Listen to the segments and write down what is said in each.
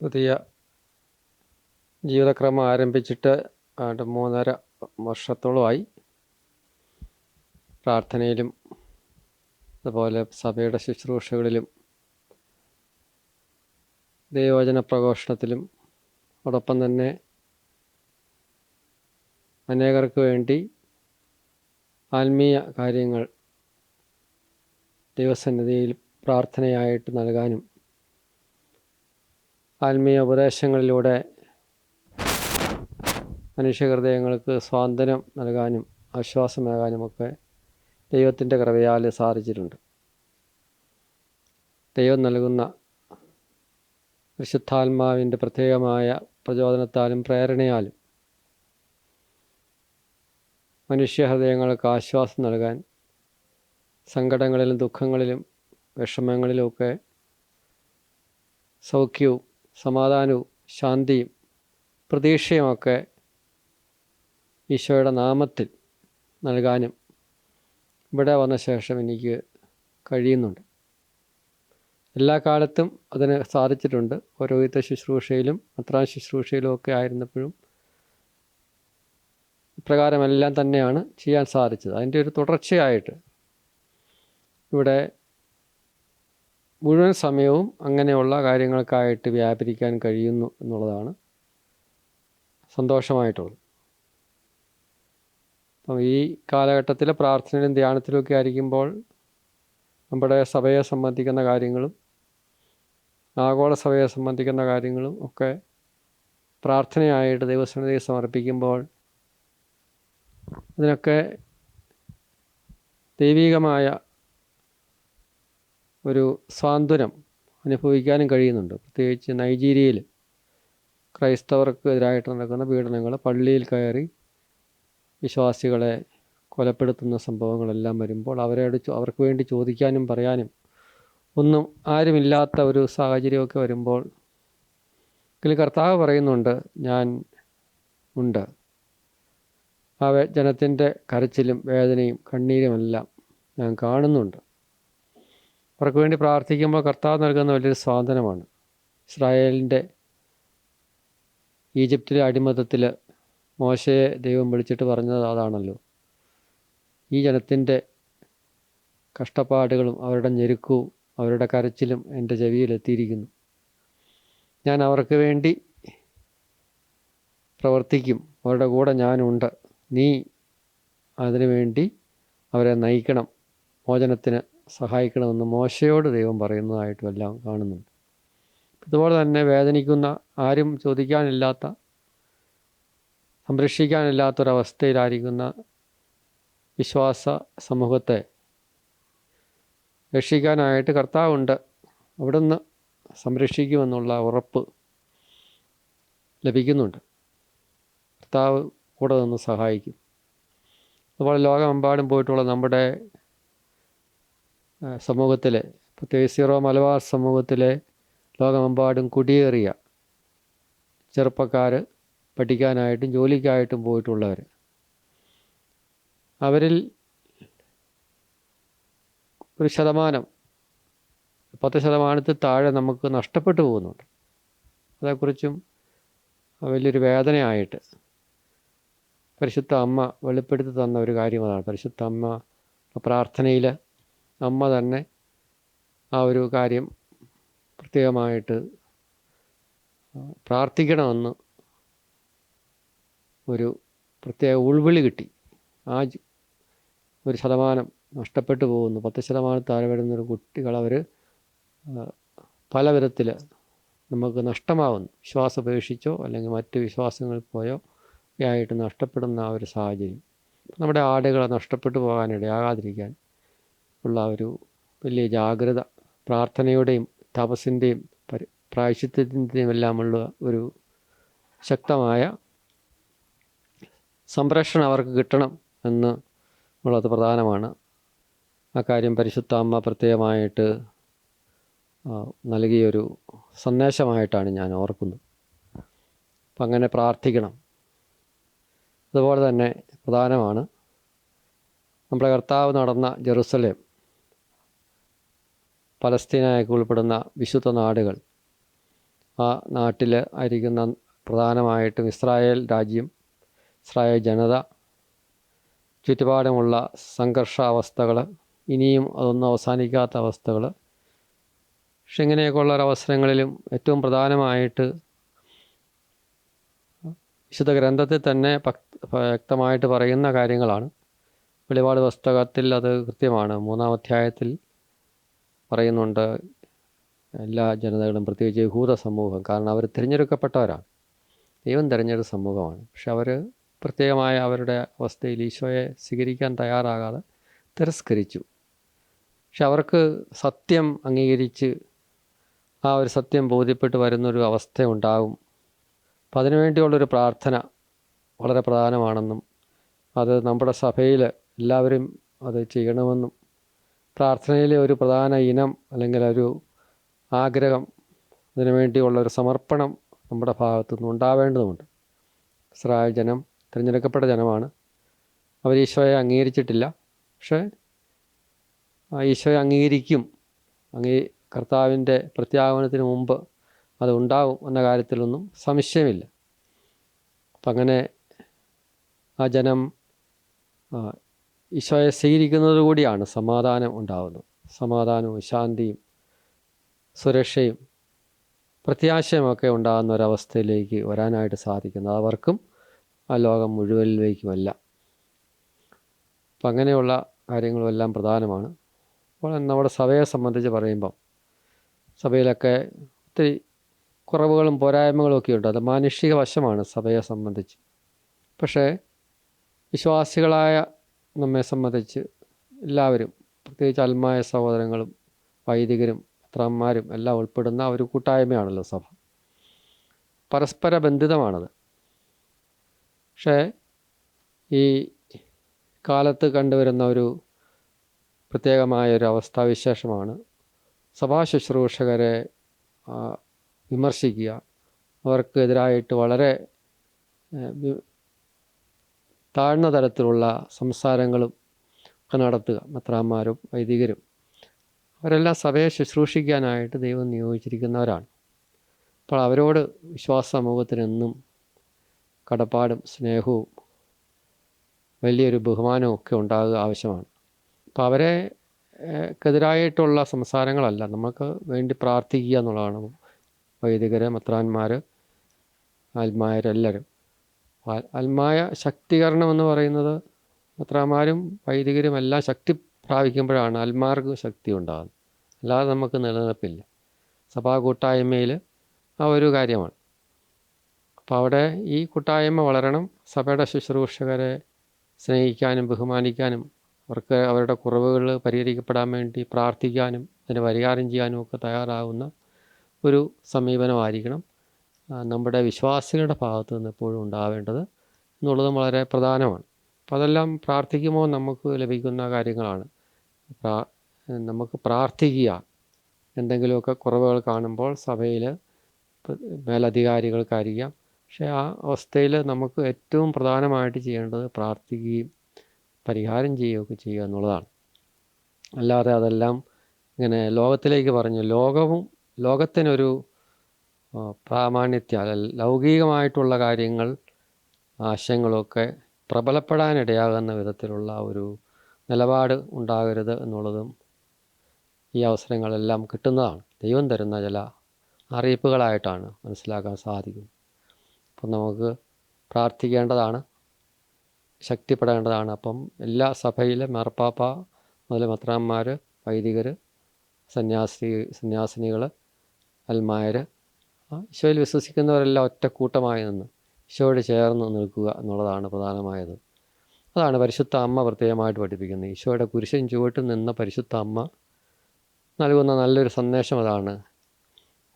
പുതിയ ജീവിതക്രമം ആരംഭിച്ചിട്ട് ആണ്ട് മൂന്നര വർഷത്തോളമായി പ്രാർത്ഥനയിലും അതുപോലെ സഭയുടെ ശുശ്രൂഷകളിലും ദൈവവചന പ്രഘോഷണത്തിലും അതോടൊപ്പം തന്നെ അനേകർക്ക് വേണ്ടി ആത്മീയ കാര്യങ്ങൾ ദൈവസന്നിധിയിൽ പ്രാർത്ഥനയായിട്ട് നൽകാനും ആത്മീയ ഉപദേശങ്ങളിലൂടെ മനുഷ്യഹൃദയങ്ങൾക്ക് സ്വാതന്ത്ര്യം നൽകാനും ആശ്വാസമേകാനുമൊക്കെ ദൈവത്തിന്റെ കൃപയാൽ സാധിച്ചിട്ടുണ്ട്. ദൈവം നൽകുന്ന വിശുദ്ധാത്മാവിന്റെ പ്രത്യേകമായ പ്രചോദനത്താലും പ്രേരണയാലും മനുഷ്യഹൃദയങ്ങൾക്ക് ആശ്വാസം നൽകാൻ സങ്കടങ്ങളിലും ദുഃഖങ്ങളിലും വിഷമങ്ങളിലുമൊക്കെ സൗഖ്യവും സമാധാനവും ശാന്തിയും പ്രതീക്ഷയുമൊക്കെ ഈശോയുടെ നാമത്തിൽ നൽകാനും ഇവിടെ വന്ന ശേഷം എനിക്ക് കഴിയുന്നുണ്ട്. എല്ലാ കാലത്തും അതിന് സാധിച്ചിട്ടുണ്ട്. ഓരോരുത്ത ശുശ്രൂഷയിലും അത്രാം ശുശ്രൂഷയിലും ഒക്കെ ആയിരുന്നപ്പോഴും ഇപ്രകാരമെല്ലാം തന്നെയാണ് ചെയ്യാൻ സാധിച്ചത്. അതിന്റെ ഒരു തുടർച്ചയായിട്ട് ഇവിടെ മുഴുവൻ സമയവും അങ്ങനെയുള്ള കാര്യങ്ങൾക്കായിട്ട് വ്യാപരിക്കാൻ കഴിയുന്നു എന്നുള്ളതാണ് സന്തോഷമായിട്ടുള്ളത്. അപ്പം ഈ കാലഘട്ടത്തിലെ പ്രാർത്ഥനയിലും ധ്യാനത്തിലുമൊക്കെ ആയിരിക്കുമ്പോൾ നമ്മുടെ സഭയെ സംബന്ധിക്കുന്ന കാര്യങ്ങളും ആഗോള സഭയെ സംബന്ധിക്കുന്ന കാര്യങ്ങളും ഒക്കെ പ്രാർത്ഥനയായിട്ട് ദൈവസന്നിധിയിൽ സമർപ്പിക്കുമ്പോൾ അതിനൊക്കെ ദൈവികമായ ഒരു സ്വാന്തനം അനുഭവിക്കാനും കഴിയുന്നുണ്ട്. പ്രത്യേകിച്ച് നൈജീരിയയിൽ ക്രൈസ്തവർക്ക് എതിരായിട്ട് നടക്കുന്ന പീഡനങ്ങൾ പള്ളിയിൽ കയറി വിശ്വാസികളെ കൊലപ്പെടുത്തുന്ന സംഭവങ്ങളെല്ലാം വരുമ്പോൾ അവരോട് അവർക്ക് വേണ്ടി ചോദിക്കാനും പറയാനും ഒന്നും ആരുമില്ലാത്ത ഒരു സാഹചര്യമൊക്കെ വരുമ്പോൾ ഇതിൽ കർത്താവ് പറയുന്നുണ്ട് ഞാൻ ഉണ്ട്. ആ ജനത്തിന്റെ കരച്ചിലും വേദനയും കണ്ണീരുമെല്ലാം ഞാൻ കാണുന്നുണ്ട്. അവർക്ക് വേണ്ടി പ്രാർത്ഥിക്കുമ്പോൾ കർത്താവ് നൽകുന്ന വലിയൊരു സ്വാതന്ത്ര്യമാണ്. ഇസ്രായേലിന്റെ ഈജിപ്തിലെ അടിമത്തത്തിൽ മോശയെ ദൈവം വിളിച്ചിട്ട് പറഞ്ഞത് അതാണല്ലോ. ഈ ജനത്തിന്റെ കഷ്ടപ്പാടുകളും അവരുടെ ഞെരുക്കവും അവരുടെ കരച്ചിലും എന്റെ ചെവിയിലെത്തിയിരിക്കുന്നു. ഞാൻ അവർക്ക് വേണ്ടി പ്രവർത്തിക്കും. അവരുടെ കൂടെ ഞാനുണ്ട്. നീ അതിനു വേണ്ടി അവരെ നയിക്കണം. മോചനത്തിന് സഹായിക്കണമെന്ന് മോശയോട് ദൈവം പറയുന്നതായിട്ടും എല്ലാം കാണുന്നുണ്ട്. ഇതുപോലെ തന്നെ വേദനിക്കുന്ന ആരും ചോദിക്കാനില്ലാത്ത സംരക്ഷിക്കാനില്ലാത്തൊരവസ്ഥയിലായിരിക്കുന്ന വിശ്വാസ സമൂഹത്തെ രക്ഷിക്കാനായിട്ട് കർത്താവുണ്ട്. അവിടുന്ന് സംരക്ഷിക്കുമെന്നുള്ള ഉറപ്പ് ലഭിക്കുന്നുണ്ട്. കർത്താവ് കൂടെ നിന്ന് സഹായിക്കും. അതുപോലെ ലോകമെമ്പാടും പോയിട്ടുള്ള നമ്മുടെ സമൂഹത്തിലെ പ്രത്യേകിച്ച് സീറോ മലബാർ സമൂഹത്തിലെ ലോകമെമ്പാടും കുടിയേറിയ ചെറുപ്പക്കാർ പഠിക്കാനായിട്ടും ജോലിക്കായിട്ടും പോയിട്ടുള്ളവർ അവരിൽ ഒരു ശതമാനം പത്ത് ശതമാനത്തിൽ താഴെ നമുക്ക് നഷ്ടപ്പെട്ടു പോകുന്നുണ്ട്. അതേക്കുറിച്ചും വലിയൊരു വേദനയായിട്ട് പരിശുദ്ധ അമ്മ വെളിപ്പെടുത്തി തന്ന ഒരു കാര്യം അതാണ് പരിശുദ്ധ അമ്മ പ്രാർത്ഥനയിൽ അമ്മ തന്നെ ആ ഒരു കാര്യം പ്രത്യേകമായിട്ട് പ്രാർത്ഥിക്കണമെന്ന് ഒരു പ്രത്യേക ഉൾവിളി കിട്ടി. ആ ഒരു ശതമാനം നഷ്ടപ്പെട്ടു പോകുന്നു. പത്ത് ശതമാനം താഴെ വരുന്ന ഒരു കുട്ടികൾ അവർ പല വിധത്തിൽ നമുക്ക് നഷ്ടമാവുന്നു. വിശ്വാസപേക്ഷിച്ചോ അല്ലെങ്കിൽ മറ്റ് വിശ്വാസങ്ങളിൽ പോയോ ആയിട്ട് നഷ്ടപ്പെടുന്ന ആ ഒരു സാഹചര്യം. നമ്മുടെ ആടുകളെ നഷ്ടപ്പെട്ടു പോകാനിടയാകാതിരിക്കാൻ ഉള്ള ഒരു വലിയ ജാഗ്രത പ്രാർത്ഥനയുടെയും തപസ്സിന്റെയും പരി പ്രായശിത്വത്തിന്റെയും എല്ലാമുള്ള ഒരു ശക്തമായ സംരക്ഷണം അവർക്ക് കിട്ടണം എന്ന് ഉള്ളത് പ്രധാനമാണ്. ആ കാര്യം പരിശുദ്ധ അമ്മ പ്രത്യേകമായിട്ട് നൽകിയൊരു സന്ദേശമായിട്ടാണ് ഞാൻ ഓർക്കുന്നത്. അപ്പം അങ്ങനെ പ്രാർത്ഥിക്കണം. അതുപോലെ തന്നെ പ്രധാനമാണ് നമ്മുടെ കർത്താവ് നടന്ന ജെറുസലേം പലസ്തീനയൊക്കെ ഉൾപ്പെടുന്ന വിശുദ്ധ നാടുകൾ. ആ നാട്ടിൽ ആയിരിക്കുന്ന പ്രധാനമായിട്ടും ഇസ്രായേൽ രാജ്യം ഇസ്രായേൽ ജനത ചുറ്റുപാടുമുള്ള സംഘർഷാവസ്ഥകൾ ഇനിയും അതൊന്നും അവസാനിക്കാത്ത അവസ്ഥകൾ പക്ഷെ ഇങ്ങനെയൊക്കെയുള്ള ഒരവസരങ്ങളിലും ഏറ്റവും പ്രധാനമായിട്ട് വിശുദ്ധ ഗ്രന്ഥത്തിൽ തന്നെ വ്യക്തമായിട്ട് പറയുന്ന കാര്യങ്ങളാണ്. വെളിപാട് പുസ്തകത്തിൽ അത് കൃത്യമാണ്. മൂന്നാം അധ്യായത്തിൽ പറയുന്നുണ്ട് എല്ലാ ജനതകളും പ്രത്യേകിച്ച് യഹൂദ സമൂഹം കാരണം അവർ തിരഞ്ഞെടുക്കപ്പെട്ടവരാണ്. ദൈവം തിരഞ്ഞെടുത്ത സമൂഹമാണ്. പക്ഷെ അവർ പ്രത്യേകമായ അവരുടെ അവസ്ഥയിൽ ഈശോയെ സ്വീകരിക്കാൻ തയ്യാറാകാതെ തിരസ്കരിച്ചു. പക്ഷെ അവർക്ക് സത്യം അംഗീകരിച്ച് ആ ഒരു സത്യം ബോധ്യപ്പെട്ട് വരുന്നൊരു അവസ്ഥ ഉണ്ടാകും. അപ്പം അതിനുവേണ്ടിയുള്ളൊരു പ്രാർത്ഥന വളരെ പ്രധാനമാണെന്നും അത് നമ്മുടെ സഭയിൽ എല്ലാവരും അത് ചെയ്യണമെന്നും പ്രാർത്ഥനയിലെ ഒരു പ്രധാന ഇനം അല്ലെങ്കിൽ ഒരു ആഗ്രഹം അതിനു വേണ്ടിയുള്ള ഒരു സമർപ്പണം നമ്മുടെ ഭാഗത്തു നിന്ന് ഉണ്ടാവേണ്ടതുണ്ട്. ഇസ്രായേൽ ജനം തിരഞ്ഞെടുക്കപ്പെട്ട ജനമാണ്. അവർ ഈശോയെ അംഗീകരിച്ചിട്ടില്ല. പക്ഷേ ഈശോയെ അംഗീകരിക്കും. അങ്ങീ കർത്താവിന്റെ പ്രത്യാഗമനത്തിന് മുമ്പ് അത് ഉണ്ടാവും എന്ന കാര്യത്തിലൊന്നും സംശയമില്ല. അപ്പം അങ്ങനെ ആ ജനം ഈശോയെ സ്വീകരിക്കുന്നത് കൂടിയാണ് സമാധാനം ഉണ്ടാകുന്നത് സമാധാനവും ശാന്തിയും സുരക്ഷയും പ്രത്യാശയുമൊക്കെ ഉണ്ടാകുന്ന ഒരവസ്ഥയിലേക്ക് വരാനായിട്ട് സാധിക്കുന്നത്. അവർക്കും ആ ലോകം മുഴുവനിലേക്കുമല്ല. അപ്പം അങ്ങനെയുള്ള കാര്യങ്ങളുമെല്ലാം പ്രധാനമാണ്. അപ്പോൾ നമ്മുടെ സഭയെ സംബന്ധിച്ച് പറയുമ്പം സഭയിലൊക്കെ ഒത്തിരി കുറവുകളും പോരായ്മകളും ഒക്കെ ഉണ്ട്. അത് മാനുഷിക വശമാണ് സഭയെ സംബന്ധിച്ച്. പക്ഷേ വിശ്വാസികളായ നമ്മെ എല്ലാവരും പ്രത്യേകിച്ച് അൽമായ സഹോദരങ്ങളും വൈദികരും പത്രന്മാരും എല്ലാം ഉൾപ്പെടുന്ന ഒരു കൂട്ടായ്മയാണല്ലോ സഭ. പരസ്പര ബന്ധിതമാണത്. പക്ഷേ ഈ കാലത്ത് കണ്ടുവരുന്ന ഒരു പ്രത്യേകമായ ഒരു അവസ്ഥാവിശേഷമാണ് സഭാ ശുശ്രൂഷകരെ വിമർശിക്കുക. അവർക്കെതിരായിട്ട് വളരെ താഴ്ന്ന തരത്തിലുള്ള സംസാരങ്ങളും ഒക്കെ നടത്തുക. മെത്രാന്മാരും വൈദികരും. അവരെല്ലാം സഭയെ ശുശ്രൂഷിക്കാനായിട്ട് ദൈവം നിയോഗിച്ചിരിക്കുന്നവരാണ്. അപ്പോൾ അവരോട് വിശ്വാസ സമൂഹത്തിനെന്നും കടപ്പാടും സ്നേഹവും വലിയൊരു ബഹുമാനവും ഒക്കെ ഉണ്ടാകുക ആവശ്യമാണ്. അപ്പോൾ അവരെ ക്കെതിരായിട്ടുള്ള സംസാരങ്ങളല്ല. നമുക്ക് വേണ്ടി പ്രാർത്ഥിക്കുക എന്നുള്ളതാണ് വൈദികർ മെത്രാന്മാർ ആത്മായരെല്ലാവരും ആ- ആത്മായ ശക്തീകരണം എന്ന് പറയുന്നത് മെത്രാന്മാരും വൈദികരും എല്ലാം ശക്തി പ്രാപിക്കുമ്പോഴാണ് ആത്മാർക്ക് ശക്തി ഉണ്ടാകുന്നത്. അല്ലാതെ നമുക്ക് നിലനിൽപ്പില്ല. സഭാ കൂട്ടായ്മയിൽ ആ ഒരു കാര്യമാണ്. അപ്പോൾ അവിടെ ഈ കൂട്ടായ്മ വളരണം സഭയുടെ ശുശ്രൂഷകരെ സ്നേഹിക്കാനും ബഹുമാനിക്കാനും അവർക്ക് അവരുടെ കുറവുകൾ പരിഹരിക്കപ്പെടാൻ വേണ്ടി പ്രാർത്ഥിക്കാനും അതിന് പരിഹാരം ചെയ്യാനും ഒക്കെ തയ്യാറാകുന്ന ഒരു സമീപനമായിരിക്കണം. നമ്മുടെ വിശ്വാസികളുടെ ഭാഗത്തു നിന്ന് എപ്പോഴും ഉണ്ടാവേണ്ടത് എന്നുള്ളതും വളരെ പ്രധാനമാണ്. അപ്പോൾ അതെല്ലാം പ്രാർത്ഥിക്കുമ്പോൾ നമുക്ക് ലഭിക്കുന്ന കാര്യങ്ങളാണ്. പ്രാ നമുക്ക് പ്രാർത്ഥിക്കുക. എന്തെങ്കിലുമൊക്കെ കുറവുകൾ കാണുമ്പോൾ സഭയിൽ മേലധികാരികൾക്കായിരിക്കാം. പക്ഷേ ആ അവസ്ഥയിൽ നമുക്ക് ഏറ്റവും പ്രധാനമായിട്ട് ചെയ്യേണ്ടത് പ്രാർത്ഥിക്കുകയും പരിഹാരം ചെയ്യുകയൊക്കെ ചെയ്യുക എന്നുള്ളതാണ്. അല്ലാതെ അതെല്ലാം ഇങ്ങനെ ലോകത്തിലേക്ക് പറഞ്ഞു ലോകവും ലോകത്തിനൊരു ആ, പ്രാമാണ്യത്യ അല്ല- ലൗകികമായിട്ടുള്ള കാര്യങ്ങൾ ആശയങ്ങളൊക്കെ പ്രബലപ്പെടാനിടയാകുന്ന വിധത്തിലുള്ള ഒരു നിലപാട് ഉണ്ടാകരുത് എന്നുള്ളതും ഈ അവസരങ്ങളെല്ലാം കിട്ടുന്നതാണ്. ദൈവം തരുന്ന ചില അറിയിപ്പുകളായിട്ടാണ് മനസ്സിലാക്കാൻ സാധിക്കും. അപ്പം നമുക്ക് പ്രാർത്ഥിക്കേണ്ടതാണ് ശക്തിപ്പെടേണ്ടതാണ്. അപ്പം എല്ലാ സഭയിലെ മാർപ്പാപ്പ മുതൽ മെത്രാന്മാർ വൈദികർ സന്യാസി സന്യാസിനികൾ അൽമായർ ഈശോയിൽ വിശ്വസിക്കുന്നവരെല്ലാം ഒറ്റ കൂട്ടമായി നിന്ന് ഈശോയോട് ചേർന്ന് നിൽക്കുക എന്നുള്ളതാണ് പ്രധാനമായത്. അതാണ് പരിശുദ്ധ അമ്മ പ്രത്യേകമായിട്ട് പഠിപ്പിക്കുന്നത്. ഈശോയുടെ കുരിശൻ ചുവട്ടിൽ നിന്ന പരിശുദ്ധ അമ്മ നൽകുന്ന നല്ലൊരു സന്ദേശം അതാണ്.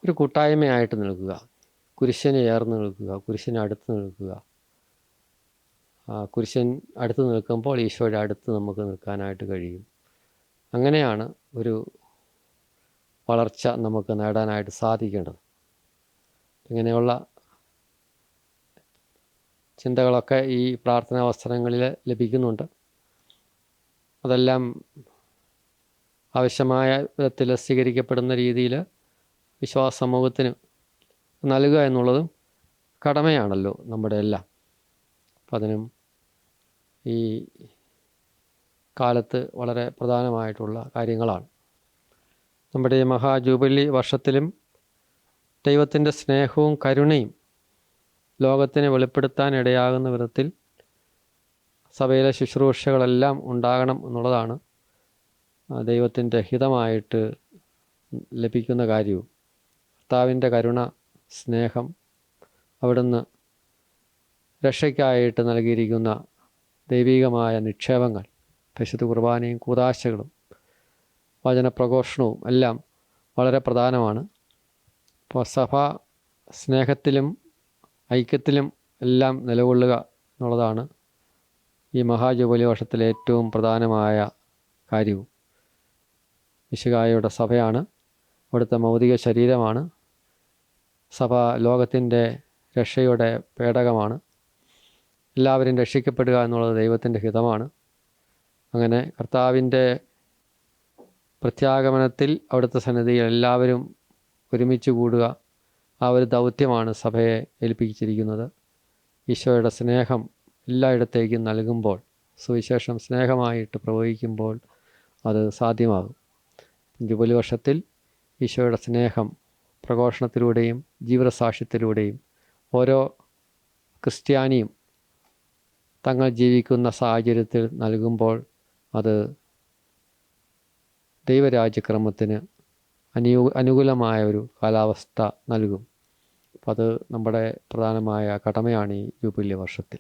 ഒരു കൂട്ടായ്മയായിട്ട് നിൽക്കുക. കുരിശന് ചേർന്ന് നിൽക്കുക. കുരിശന് അടുത്ത് നിൽക്കുക. കുരിശൻ അടുത്ത് നിൽക്കുമ്പോൾ ഈശോയുടെ അടുത്ത് നമുക്ക് നിൽക്കാനായിട്ട് കഴിയും. അങ്ങനെയാണ് ഒരു വളർച്ച നമുക്ക് നേടാനായിട്ട് സാധിക്കേണ്ടത്. ഇങ്ങനെയുള്ള ചിന്തകളൊക്കെ ഈ പ്രാർത്ഥനാ അവസരങ്ങളിൽ ലഭിക്കുന്നുണ്ട്. അതെല്ലാം ആവശ്യമായ വിധത്തിൽ സ്വീകരിക്കപ്പെടുന്ന രീതിയിൽ വിശ്വാസ സമൂഹത്തിന് നൽകുക എന്നുള്ളതും കടമയാണല്ലോ നമ്മുടെ എല്ലാം. അപ്പം അതിനും ഈ കാലത്ത് വളരെ പ്രധാനമായിട്ടുള്ള കാര്യങ്ങളാണ്. നമ്മുടെ മഹാജൂബിലി വർഷത്തിലും ദൈവത്തിന്റെ സ്നേഹവും കരുണയും ലോകത്തിനെ വെളിപ്പെടുത്താൻ ഇടയാകുന്ന വിധത്തിൽ സഭയിലെ ശുശ്രൂഷകളെല്ലാം ഉണ്ടാകണം എന്നുള്ളതാണ് ദൈവത്തിന്റെ ഹിതമായിട്ട് ലഭിക്കുന്ന കാര്യവും. കർത്താവിന്റെ കരുണ സ്നേഹം അവിടുന്ന് രക്ഷയ്ക്കായിട്ട് നൽകിയിരിക്കുന്ന ദൈവികമായ നിക്ഷേപങ്ങൾ പരിശുദ്ധ കുർബാനയും കൂതാശകളും വചനപ്രഘോഷണവും എല്ലാം വളരെ പ്രധാനമാണ്. അപ്പോൾ സഭ സ്നേഹത്തിലും ഐക്യത്തിലും എല്ലാം നിലകൊള്ളുക എന്നുള്ളതാണ് ഈ മഹാജൂബലി വർഷത്തിലെ ഏറ്റവും പ്രധാനമായ കാര്യവും. വിശുകായയുടെ സഭയാണ്. അവിടുത്തെ മൗതിക ശരീരമാണ്. സഭ ലോകത്തിന്റെ രക്ഷയുടെ പേടകമാണ്. എല്ലാവരും രക്ഷിക്കപ്പെടുക എന്നുള്ളത് ദൈവത്തിന്റെ ഹിതമാണ്. അങ്ങനെ കർത്താവിന്റെ പ്രത്യാഗമനത്തിൽ അവിടുത്തെ സന്നിധിയിൽ എല്ലാവരും ഒരുമിച്ച് കൂടുക. ആ ഒരു ദൗത്യമാണ് സഭയെ ഏൽപ്പിച്ചിരിക്കുന്നത്. ഈശോയുടെ സ്നേഹം എല്ലായിടത്തേക്കും നൽകുമ്പോൾ സുവിശേഷം സ്നേഹമായിട്ട് പ്രവഹിക്കുമ്പോൾ അത് സാധ്യമാകും. ജുബലി വർഷത്തിൽ ഈശോയുടെ സ്നേഹം പ്രഘോഷണത്തിലൂടെയും ജീവിതസാക്ഷ്യത്തിലൂടെയും ഓരോ ക്രിസ്ത്യാനിയും തങ്ങൾ ജീവിക്കുന്ന സാഹചര്യത്തിൽ നൽകുമ്പോൾ അത് ദൈവരാജ്യക്രമത്തിന് അനു അനുകൂലമായ ഒരു കാലാവസ്ഥ നൽകും. അപ്പം അത് നമ്മുടെ പ്രധാനമായ കടമയാണ് ഈ ജൂബിലി വർഷത്തിൽ.